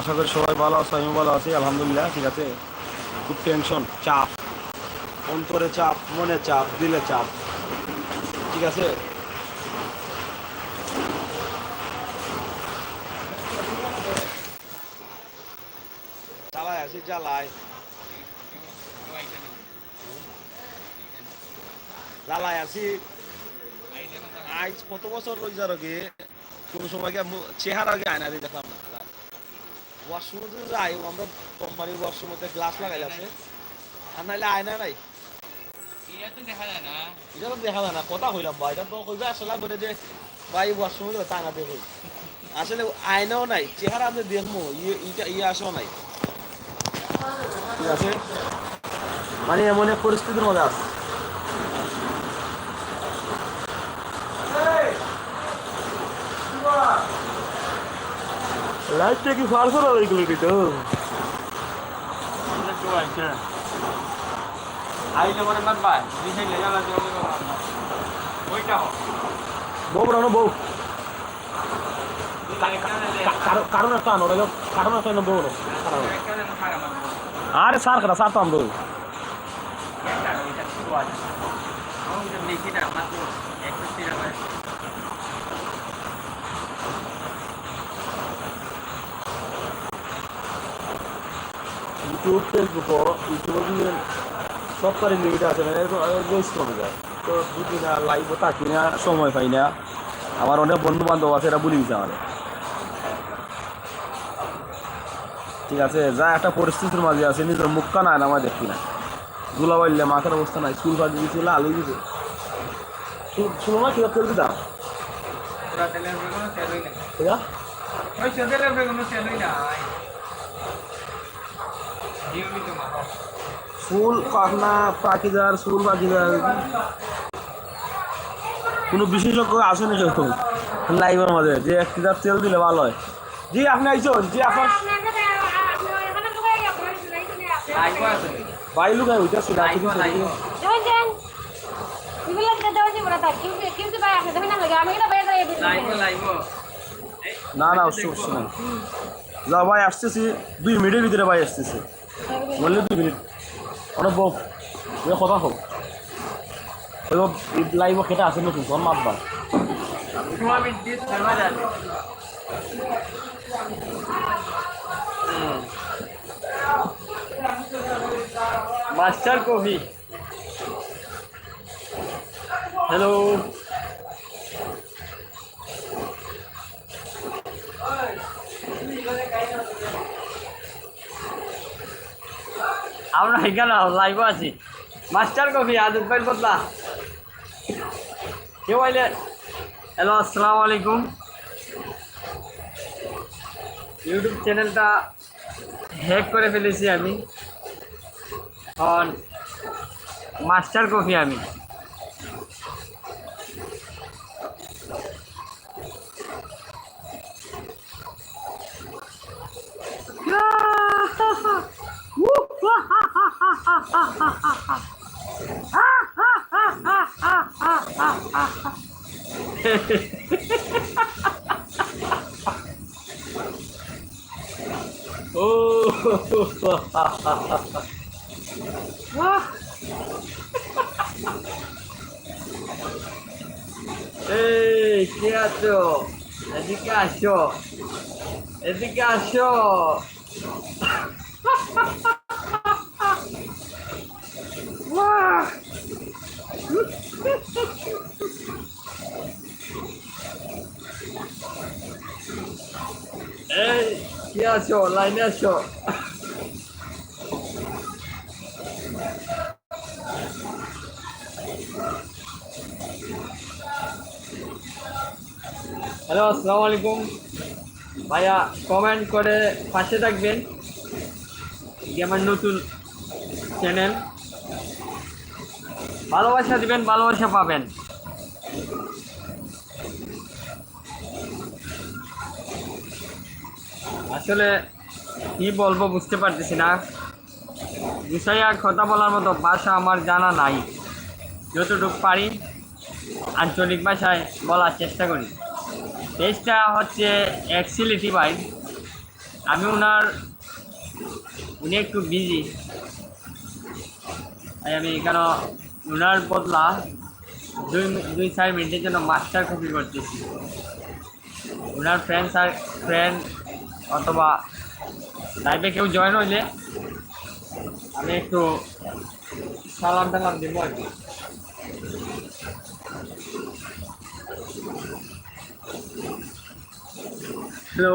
আশা করি সবাই ভালো আছে, আমিও ভালো আছি, আলহামদুলিল্লাহ, ঠিক আছে? খুব টেনশন চাপ, অন্তরে চাপ, মনে চাপ, দিলে চাপ, ঠিক আছে? চালায় আছি চালায় জ্বালায় আছি। আজ কত বছর রোজ আগে কোন সময় চেহারা আগে আয়না দিয়ে দেখলাম না? ওয়াশরুমে যদি যাই আমরা কোম্পানির ওয়াশরুমে গ্লাস লাগাই আছে। আর নাইলে আয়না নাই। এটা তো দেখা যায় না। কথা হইলাম ভাই। এটা তো কইবে আসলে বলে যে ভাই ওয়াশরুমে যাবে তাই না দেখো। আসলে আয়নাও নাই চেহারা আমি দেখব ইয়ে ইটা ইয়ে আসেও নাই। ঠিক আছে? মানে এমন এক পরিস্থিতির মধ্যে আছে। লাইটটা কি করা এগুলো তো ওইটা হোক বউ বড় বউ কারণ একটা আনো কারণ একটা আনো বউ আরে সার করা সার তো আমরা ইউটিউব ফেসবুক ইউটিউবে দিয়ে সরকারি লিমিট আছে না কমে যায় তো বুঝি না লাইভও থাকি না সময় পাই না। আমার অনেক বন্ধু বান্ধব আছে এরা বলে দিচ্ছে আমার ঠিক আছে যা একটা পরিস্থিতির মাঝে আছে নিজের মুখ কানা না আমার দেখি না দুলা বাড়লে মাথার অবস্থা নাই চুল ফাটি দিয়েছে লাল হয়ে দিছে শুনো না ঠিক আছে ফুল পাখনা, পাখিদার, ফুল পাখিদার কোনো বিশেষজ্ঞ আছে না কেউ লাইভের মাঝে, যে এক লিটার তেল দিলে ভালো হয় জি, আপনি আইসন, জি, আপনার বাই লুক আই উঠা সেটা ঠিক আছে Jangan jangan. Dibilang kita jauh sih berata. Kim kim tuh bayar. Tapi nang lagi. Kami kita bayar dari itu. না না অবশ্যই না যা ভাই আসতেছি, দুই মিনিটের ভিতরে ভাই আসতেছি বললে দুই মিনিট। অনেক বউ এ কথা হোক লাইভ খেটা আছে নতুন তখন মাতবা মাস্টার কফি হ্যালো আমরা এখানে লাইভও আছি। মাস্টার কফি আদিত ভাই বদলা। কেউ আইলে হ্যালো আসসালামু আলাইকুম। ইউটিউব চ্যানেলটা হ্যাক করে ফেলেছি আমি। এখন মাস্টার কফি আমি। ও এই কে আছো এদিকে আসো এদিকে আসো কে আছো লাইনে আসো হ্যালো, আসসালামু আলাইকুম। ভাইয়া কমেন্ট করে পাশে থাকবেন। আমার নতুন চ্যানেল ভালোবাসা দিবেন, ভালোবাসা পাবেন। আসলে কি বলব বুঝতে পারতেছি না। বিষয়ে কথা বলার মতো ভাষা আমার জানা নাই। যতটুকু পারি আঞ্চলিক ভাষায় বলার চেষ্টা করি। পেজটা হচ্ছে এক সিলেটি ভাই। আমি ওনার উনি একটু বিজি আমি এখানে ওনার বদলা দুই দুই চার মিনিটের জন্য মাস্টার কপি করতেছি। ওনার ফ্রেন্ড আর ফ্রেন্ড অথবা লাইভে কেউ জয়েন হইলে আমি একটু সালাম টালাম দিব আর কি। হ্যালো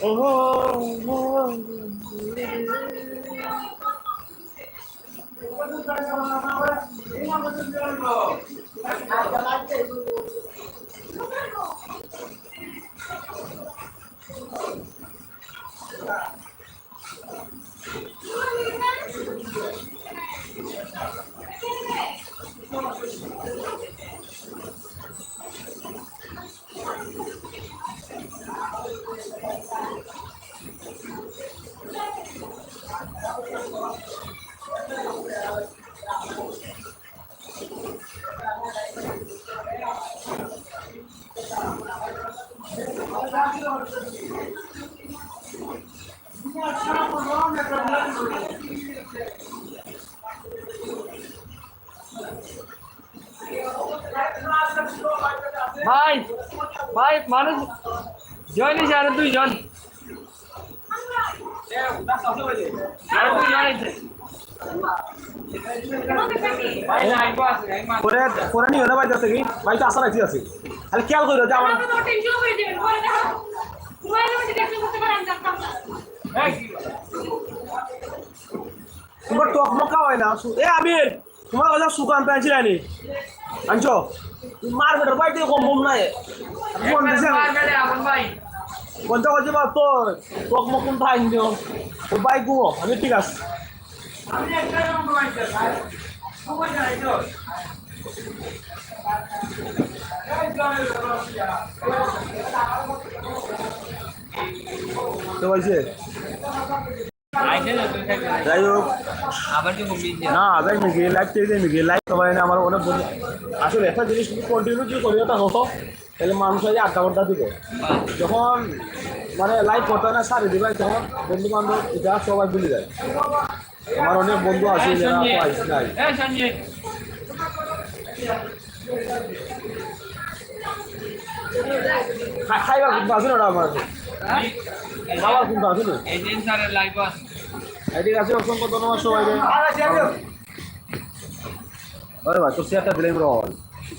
তুমি ভাই ভাই মানুষ জয়েন আরও দুইজন আছে আছে। পরে নিও না বাইতে আছে কি বাইতে আসা আছে খালি খেয়াল করো যে আমার করতে পারে আমি জানতাম না এই, তোমার টক মকা হয় না এ আমির তোমার কথা সুকান পেয়েছি নানি আনছো? মার বেটার বাইতে কম কম নাই। গেলে আমন ভাই। কোনটা কথা বা তো টক মক কোনটা আইন দিও? ও বাইক গো আমি ঠিক আছে। আমি একটা তো। যাই হোক না আদাই মিগে লাইভ থেকে মিগে লাইভ সবাই না আমার অনেক বন্ধু আসলে একটা জিনিস কন্টিনিউ যদি করি ওটা হতো তাহলে মানুষ আজ আড্ডা আড্ডা দিব। যখন মানে লাইভ করতে না সারি দিবে তখন বন্ধু বান্ধব এটা সবাই ভুলে যায়। আমার অনেক বন্ধু আছে যারা পাইস নাই। খাইবা কিন্তু আছে না ওটা আমার। খাবার কিন্তু আছে না। লাইভ আছে অসংখ্য ধন্যবাদ সবাই আরে ভাই তোর চেয়ারটা দিলেই বড়